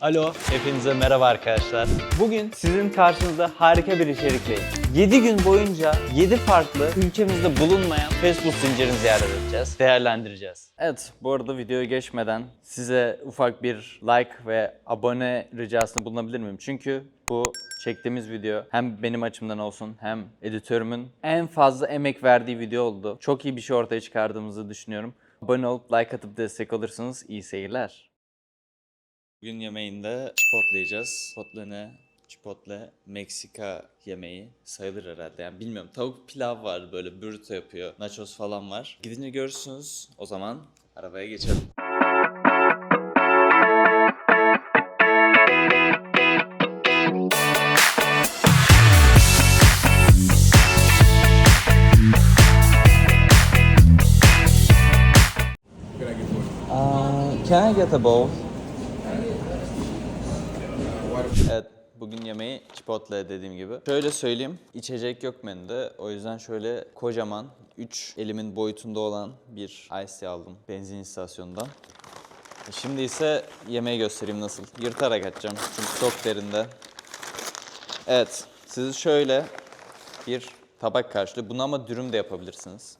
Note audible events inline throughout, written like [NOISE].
Alo, hepinize merhaba arkadaşlar. Bugün sizin karşınızda harika bir içerikleyim. 7 gün boyunca 7 farklı ülkemizde bulunmayan fast food zincirini ziyaret edeceğiz, değerlendireceğiz. Evet, bu arada videoya geçmeden size ufak bir like ve abone ricasında bulunabilir miyim? Çünkü bu çektiğimiz video hem benim açımdan olsun hem editörümün en fazla emek verdiği video oldu. Çok iyi bir şey ortaya çıkardığımızı düşünüyorum. Abone olup like atıp destek olursanız iyi seyirler. Bugün yemeğinde chipotle yiyeceğiz. Chipotle ne? Chipotle Meksika yemeği sayılır herhalde. Yani bilmiyorum. Tavuk pilav var böyle burrito yapıyor. Nachos falan var. Gidince görürsünüz. O zaman arabaya geçelim. Uh, can I get a bowl? Evet, bugün yemeği Chipotle dediğim gibi. Şöyle söyleyeyim, içecek yok menüde. O yüzden şöyle kocaman, 3 elimin boyutunda olan bir ice aldım benzin istasyonundan. E Şimdi ise yemeği göstereyim nasıl. Yırtarak açacağım çünkü çok derinde. Evet, sizi şöyle bir tabak karşılıyor. Bunu ama dürüm de yapabilirsiniz.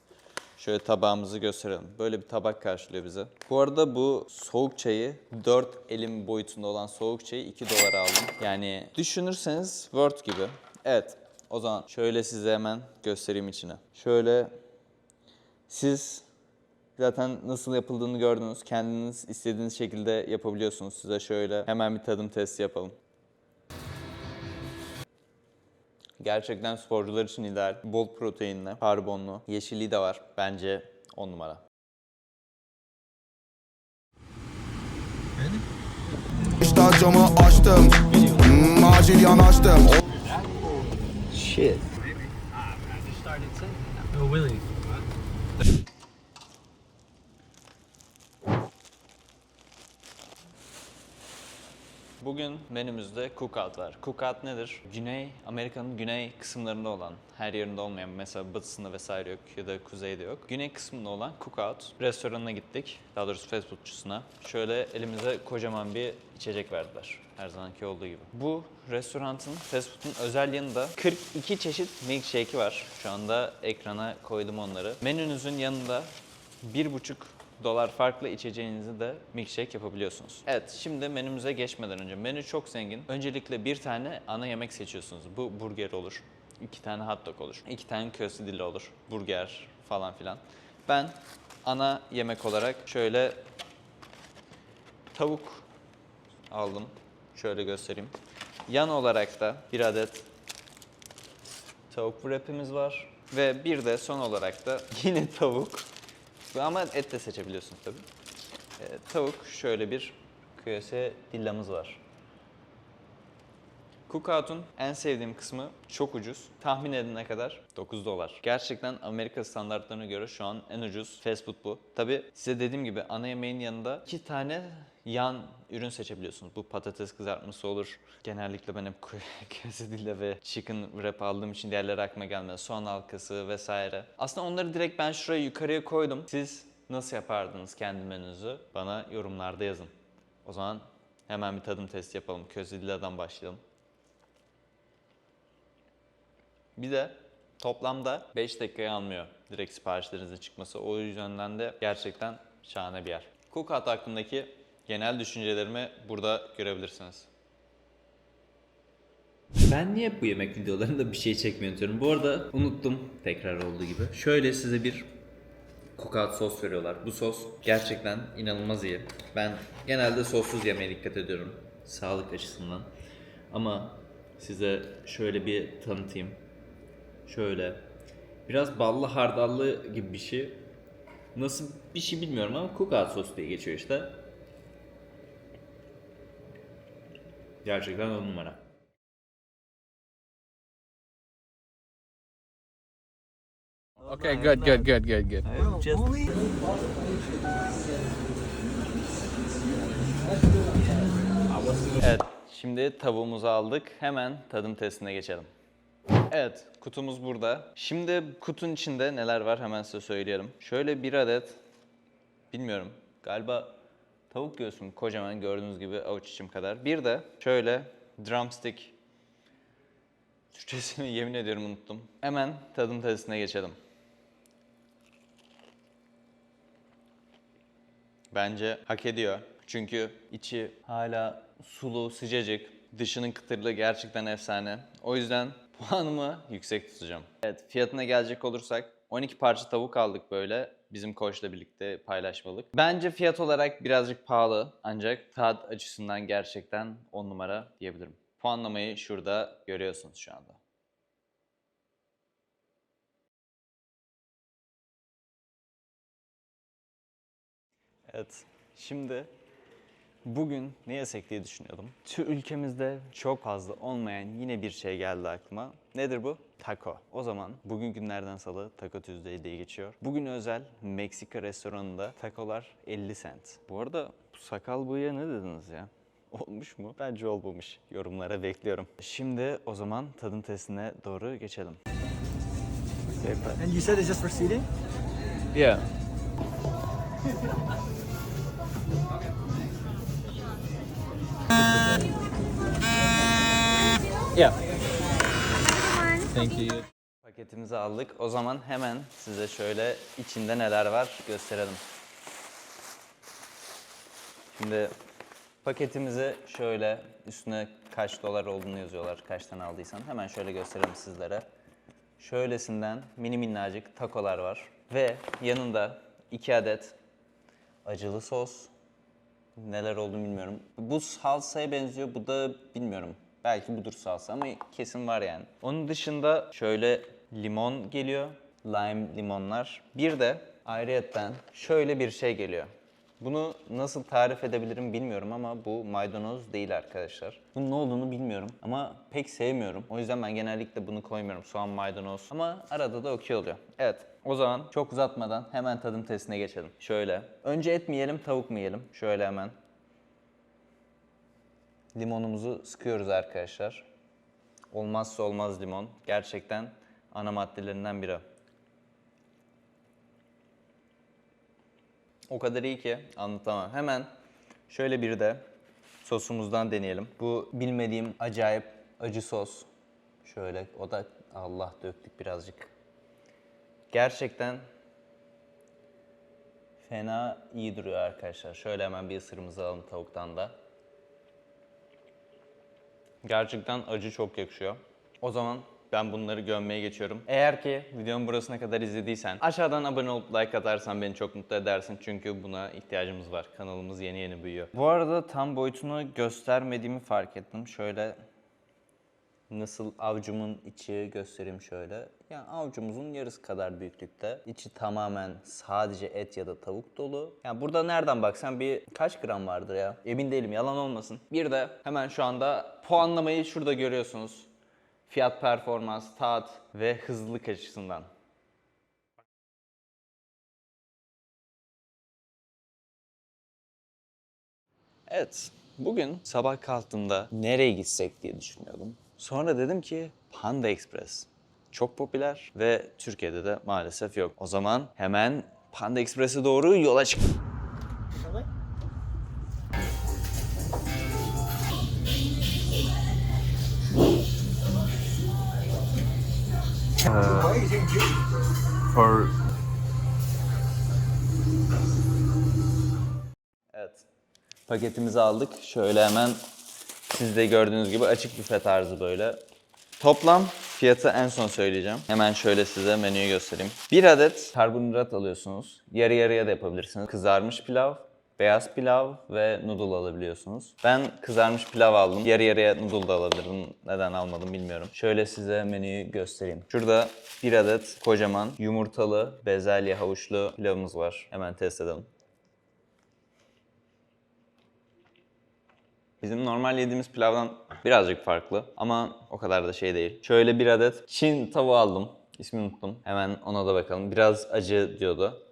Şöyle tabağımızı gösterelim. Böyle bir tabak karşılıyor bize. Bu arada bu soğuk çayı 4 elim boyutunda olan soğuk çayı 2 dolara aldım. Yani düşünürseniz Word gibi. Evet. O zaman şöyle size hemen göstereyim içine. Şöyle siz zaten nasıl yapıldığını gördünüz. Kendiniz istediğiniz şekilde yapabiliyorsunuz. Size şöyle hemen bir tadım testi yapalım. Gerçekten sporcular için ideal. Bol proteinli, karbonlu, yeşilliği de var. Bence 10 numara. İşte camı açtım hmm, Acil yanaştım Shit. Oh, Willie. [LAUGHS] Bugün menümüzde cookout var. Cookout nedir? Güney, Amerika'nın güney kısımlarında olan, her yerinde olmayan, mesela batısında vesaire yok ya da kuzeyde yok. Güney kısmında olan cookout restoranına gittik. Daha doğrusu fast. Şöyle elimize kocaman bir içecek verdiler. Her zamanki olduğu gibi. Bu restoranın, fast food'un özel yanında 42 çeşit milkshake'i var. Şu anda ekrana koydum onları. Menünüzün yanında bir buçuk dolar farklı içeceğinizi de milkshake yapabiliyorsunuz. Evet, şimdi menümüze geçmeden önce menü çok zengin. Öncelikle bir tane ana yemek seçiyorsunuz. Bu burger olur. iki tane hot dog olur. iki tane köstebelli olur. Burger falan filan. Ben ana yemek olarak şöyle tavuk aldım. Şöyle göstereyim. Yan olarak da bir adet tavuk wrap'imiz var. Ve bir de son olarak da yine tavuk. Ama et de seçebiliyorsun tabii. Ee, tavuk şöyle bir küyese dillamız var. Cookout'un en sevdiğim kısmı çok ucuz. Tahmin edin ne kadar? 9 dolar. Gerçekten Amerika standartlarına göre şu an en ucuz fast food bu. Tabi size dediğim gibi ana yemeğin yanında iki tane yan ürün seçebiliyorsunuz. Bu patates kızartması olur. Genellikle ben hep quesadilla [LAUGHS] ve chicken wrap aldığım için diğerleri aklıma gelmedi. Soğan halkası vesaire. Aslında onları direkt ben şuraya yukarıya koydum. Siz nasıl yapardınız kendi menünüzü? Bana yorumlarda yazın. O zaman hemen bir tadım testi yapalım. Quesadilla'dan başlayalım. Bir de toplamda 5 dakikayı almıyor direkt siparişlerinizin çıkması. O yüzden de gerçekten şahane bir yer. Cookout hakkındaki genel düşüncelerimi burada görebilirsiniz. Ben niye bu yemek videolarında bir şey çekmeyi unutuyorum? Bu arada unuttum tekrar olduğu gibi. Şöyle size bir cookout sos veriyorlar. Bu sos gerçekten inanılmaz iyi. Ben genelde sossuz yemeye dikkat ediyorum. Sağlık açısından. Ama size şöyle bir tanıtayım. Şöyle. Biraz ballı hardallı gibi bir şey. Nasıl bir şey bilmiyorum ama cookout sos diye geçiyor işte. Gerçekten on numara. Okay, good, good, good, good, good. Evet, şimdi tavuğumuzu aldık. Hemen tadım testine geçelim. Evet, kutumuz burada. Şimdi kutunun içinde neler var hemen size söyleyelim. Şöyle bir adet, bilmiyorum, galiba Tavuk göğsüm kocaman gördüğünüz gibi avuç içim kadar. Bir de şöyle drumstick. Türkçesini [LAUGHS] yemin ediyorum unuttum. Hemen tadım testine geçelim. Bence hak ediyor. Çünkü içi hala sulu, sıcacık. Dışının kıtırlığı gerçekten efsane. O yüzden puanımı yüksek tutacağım. Evet, fiyatına gelecek olursak 12 parça tavuk aldık böyle. Bizim koçla birlikte paylaşmalık. Bence fiyat olarak birazcık pahalı ancak tat açısından gerçekten 10 numara diyebilirim. Puanlamayı şurada görüyorsunuz şu anda. Evet, şimdi bugün ne yesek diye düşünüyordum. Tüm ülkemizde çok fazla olmayan yine bir şey geldi aklıma. Nedir bu? Taco. O zaman bugün günlerden salı Taco Tuesday diye geçiyor. Bugün özel Meksika restoranında takolar 50 cent. Bu arada bu sakal bıyığa ne dediniz ya? [LAUGHS] Olmuş mu? Bence olmamış. Yorumlara bekliyorum. Şimdi o zaman tadım testine doğru geçelim. And you said it's just for seating? Yeah. [LAUGHS] yeah. Thank you. Paketimizi aldık. O zaman hemen size şöyle içinde neler var gösterelim. Şimdi paketimizi şöyle üstüne kaç dolar olduğunu yazıyorlar, kaç tane aldıysan. Hemen şöyle gösterelim sizlere. Şöylesinden mini minnacık takolar var. Ve yanında iki adet acılı sos. Neler olduğunu bilmiyorum. Bu salsaya benziyor, bu da bilmiyorum. Belki budur salsa ama kesin var yani. Onun dışında şöyle limon geliyor. Lime limonlar. Bir de ayrıyetten şöyle bir şey geliyor. Bunu nasıl tarif edebilirim bilmiyorum ama bu maydanoz değil arkadaşlar. Bunun ne olduğunu bilmiyorum ama pek sevmiyorum. O yüzden ben genellikle bunu koymuyorum. Soğan, maydanoz ama arada da okey oluyor. Evet o zaman çok uzatmadan hemen tadım testine geçelim. Şöyle. Önce et mi yiyelim tavuk mu yiyelim? Şöyle hemen. Limonumuzu sıkıyoruz arkadaşlar. Olmazsa olmaz limon. Gerçekten ana maddelerinden biri. O kadar iyi ki anlatamam. Hemen şöyle bir de sosumuzdan deneyelim. Bu bilmediğim acayip acı sos. Şöyle o da Allah döktük birazcık. Gerçekten fena iyi duruyor arkadaşlar. Şöyle hemen bir ısırımızı alalım tavuktan da. Gerçekten acı çok yakışıyor. O zaman ben bunları gömmeye geçiyorum. Eğer ki videonun burasına kadar izlediysen aşağıdan abone olup like atarsan beni çok mutlu edersin. Çünkü buna ihtiyacımız var. Kanalımız yeni yeni büyüyor. Bu arada tam boyutunu göstermediğimi fark ettim. Şöyle nasıl avcumun içi göstereyim şöyle. Yani avucumuzun yarısı kadar büyüklükte. İçi tamamen sadece et ya da tavuk dolu. Yani burada nereden baksan bir kaç gram vardır ya? Emin değilim yalan olmasın. Bir de hemen şu anda puanlamayı şurada görüyorsunuz. Fiyat performans, tat ve hızlılık açısından. Evet, bugün sabah kalktığımda nereye gitsek diye düşünüyordum. Sonra dedim ki Panda Express. Çok popüler ve Türkiye'de de maalesef yok. O zaman hemen Panda Express'e doğru yola çık. For Evet. Paketimizi aldık. Şöyle hemen siz de gördüğünüz gibi açık büfe tarzı böyle. Toplam fiyatı en son söyleyeceğim. Hemen şöyle size menüyü göstereyim. Bir adet karbonhidrat alıyorsunuz. Yarı yarıya da yapabilirsiniz. Kızarmış pilav, beyaz pilav ve noodle alabiliyorsunuz. Ben kızarmış pilav aldım. Yarı yarıya noodle da alabilirim. Neden almadım bilmiyorum. Şöyle size menüyü göstereyim. Şurada bir adet kocaman yumurtalı bezelye havuçlu pilavımız var. Hemen test edelim. Bizim normal yediğimiz pilavdan birazcık farklı ama o kadar da şey değil. Şöyle bir adet Çin tavuğu aldım. İsmini unuttum. Hemen ona da bakalım. Biraz acı diyordu.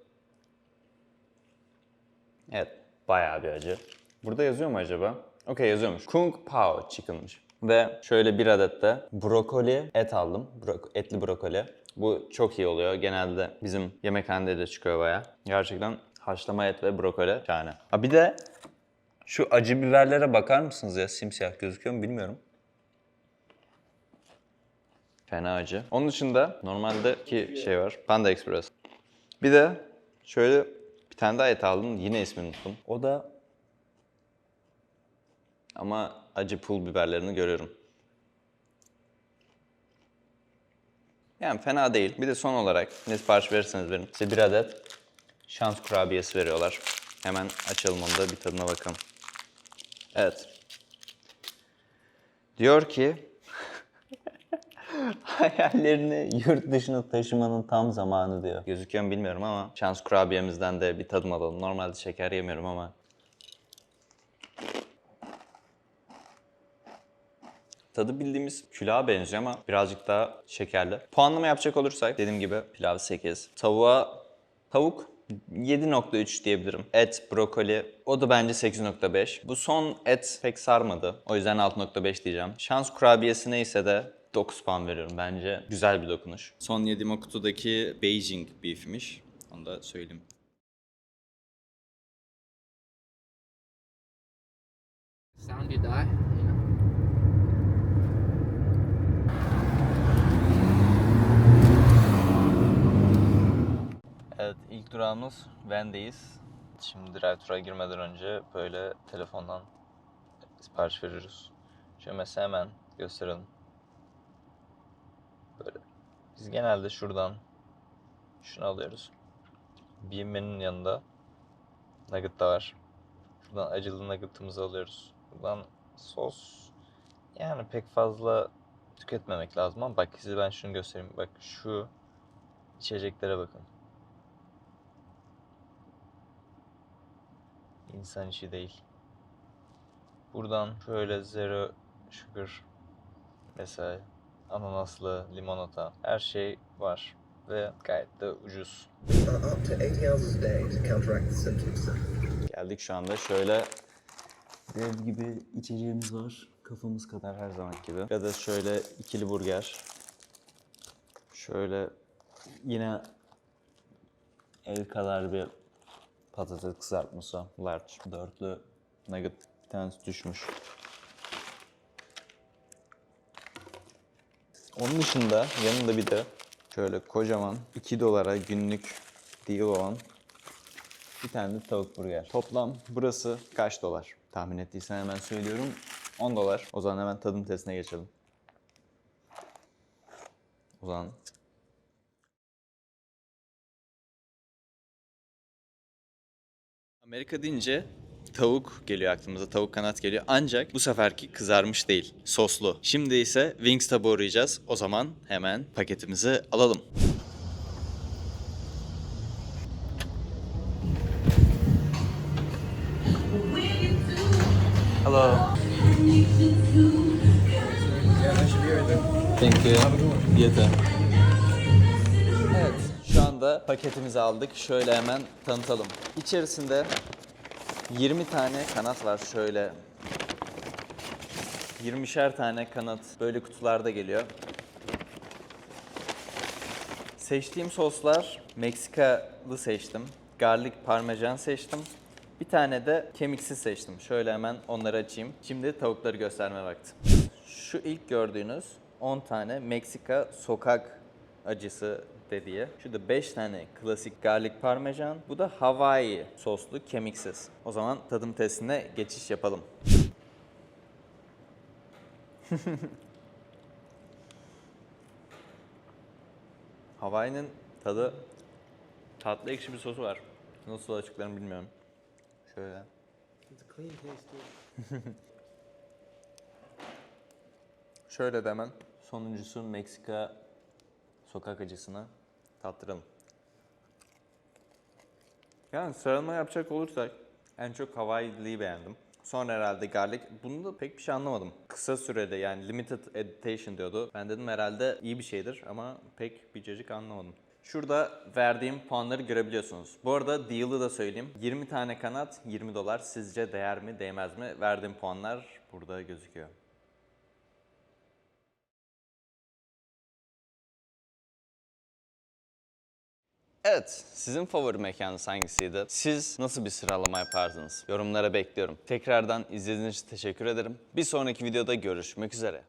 Evet, bayağı bir acı. Burada yazıyor mu acaba? Okey yazıyormuş. Kung Pao chicken'mış. Ve şöyle bir adet de brokoli et aldım. Bro- etli brokoli. Bu çok iyi oluyor. Genelde bizim yemekhanede de çıkıyor bayağı. Gerçekten haşlama et ve brokoli şahane. Ha bir de Şu acı biberlere bakar mısınız ya? Simsiyah gözüküyor mu bilmiyorum. Fena acı. Onun dışında normalde ki şey var. Panda Express. Bir de şöyle tane daha et aldım. Yine ismini unuttum. O da ama acı pul biberlerini görüyorum. Yani fena değil. Bir de son olarak ne sipariş verirseniz verin. Size bir adet şans kurabiyesi veriyorlar. Hemen açalım onu da bir tadına bakalım. Evet. Diyor ki hayallerini yurt dışına taşımanın tam zamanı diyor. Gözüküyor mu bilmiyorum ama şans kurabiyemizden de bir tadım alalım. Normalde şeker yemiyorum ama Tadı bildiğimiz pilağa benziyor ama birazcık daha şekerli. Puanlama yapacak olursak dediğim gibi pilav 8. Tavuğa tavuk 7.3 diyebilirim. Et, brokoli o da bence 8.5. Bu son et pek sarmadı. O yüzden 6.5 diyeceğim. Şans kurabiyesi neyse de 9 puan veriyorum. Bence güzel bir dokunuş. Son yediğim o kutudaki Beijing beef'miş. Onu da söyleyeyim. Sound you die. Evet ilk durağımız Ven'deyiz. Şimdi drive-thru'a girmeden önce böyle telefondan sipariş veriyoruz. Şöyle mesela hemen gösterelim. Böyle. Biz genelde şuradan şunu alıyoruz. Menünün yanında nugget da var. Şuradan acılı nugget'ımızı alıyoruz. Buradan sos yani pek fazla tüketmemek lazım ama bak size ben şunu göstereyim. Bak şu içeceklere bakın. İnsan işi değil. Buradan şöyle zero sugar mesela ananaslı limonata her şey var ve gayet de ucuz. up to 80 hours a day to counteract the symptoms. Geldik şu anda şöyle dev gibi içeceğimiz var. Kafamız kadar her zaman gibi. Ya da şöyle ikili burger. Şöyle yine el kadar bir patates kızartması. Large. Dörtlü nugget bir tanesi düşmüş. Onun dışında yanında bir de şöyle kocaman 2 dolara günlük deal olan bir tane de tavuk burger. Toplam burası kaç dolar? Tahmin ettiysen hemen söylüyorum. 10 dolar. O zaman hemen tadım testine geçelim. O zaman Amerika deyince tavuk geliyor aklımıza. Tavuk kanat geliyor. Ancak bu seferki kızarmış değil. Soslu. Şimdi ise wings tabu uğrayacağız. O zaman hemen paketimizi alalım. Hello. Thank you. Yeter. Evet, şu anda paketimizi aldık. Şöyle hemen tanıtalım. İçerisinde 20 tane kanat var şöyle. 20'şer tane kanat böyle kutularda geliyor. Seçtiğim soslar Meksikalı seçtim. Garlic parmesan seçtim. Bir tane de kemiksiz seçtim. Şöyle hemen onları açayım. Şimdi tavukları gösterme vakti. Şu ilk gördüğünüz 10 tane Meksika sokak acısı dediği. Şurada 5 tane klasik garlic parmesan. Bu da Hawaii soslu kemiksiz. O zaman tadım testine geçiş yapalım. [LAUGHS] Hawaii'nin tadı tatlı ekşi bir sosu var. Nasıl açıklarım bilmiyorum. Şöyle. Şöyle de hemen sonuncusu Meksika sokak acısını tattıralım. Yani sıralama yapacak olursak en çok Hawaii'liyi beğendim. Sonra herhalde garlic. Bunu da pek bir şey anlamadım. Kısa sürede yani limited edition diyordu. Ben dedim herhalde iyi bir şeydir ama pek bir cacık anlamadım. Şurada verdiğim puanları görebiliyorsunuz. Bu arada deal'ı da söyleyeyim. 20 tane kanat 20 dolar. Sizce değer mi değmez mi? Verdiğim puanlar burada gözüküyor. Evet, sizin favori mekanınız hangisiydi? Siz nasıl bir sıralama yapardınız? Yorumlara bekliyorum. Tekrardan izlediğiniz için teşekkür ederim. Bir sonraki videoda görüşmek üzere.